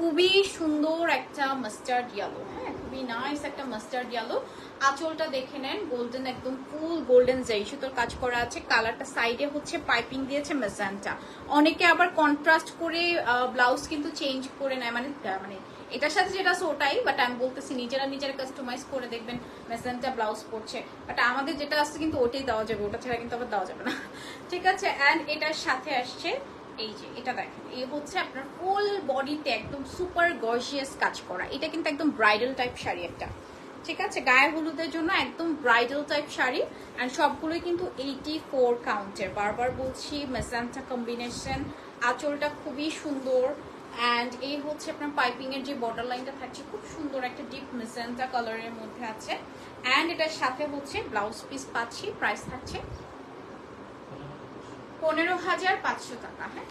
খুবই সুন্দর একটা মাস্টার্ড ইয়ালো হ্যাঁ? খুবই নাইস একটা মাস্টার্ড ইয়ালো আঁচলটা দেখে নেন গোল্ডেন একদম ফুল গোল্ডেন জাই সুতোর কাজ করা আছে কালারটা সাইডে হচ্ছে পাইপিং দিয়েছে মেজানটা অনেকে আবার কন্ট্রাস্ট করে ব্লাউজ কিন্তু চেঞ্জ করে নেয় মানে মানে এটার সাথে যেটা ওটাই বাট আমি বলতেছি নিজেরা নিজেরা কাস্টমাইজ করে দেখবেন মেসেন্টা ব্লাউজ পরছে। বাট আমাদের যেটা আসছে কিন্তু ওটাই দেওয়া যাবে, ওটা ছাড়া কিন্তু আবার দেওয়া যাবে না। ঠিক আছে অ্যান্ড এটার সাথে আসছে এই যে, এটা দেখেন। এই হচ্ছে আপনার ফুল বডিতে একদম সুপার গর্জিয়াস কাজ করা। এটা কিন্তু একদম ব্রাইডাল টাইপ শাড়ি একটা। ঠিক আছে? গায়ে হলুদের জন্য একদম ব্রাইডাল টাইপ শাড়ি। অ্যান্ড সবগুলোই কিন্তু এইটি ফোর কাউন্টের বারবার বলছি মেসান্টা কম্বিনেশন আঁচলটা খুবই সুন্দর। অ্যান্ড এই হচ্ছে আপনার পাইপিং এর যে বর্ডার লাইনটা থাকছে, খুব সুন্দর একটা ডিপ মেসেন্টা কালারের মধ্যে আছে। অ্যান্ড এটার সাথে হচ্ছে ব্লাউজ পিস পাচ্ছি প্রাইস থাকছে পনেরো হাজার পাঁচশো টাকা হ্যাঁ?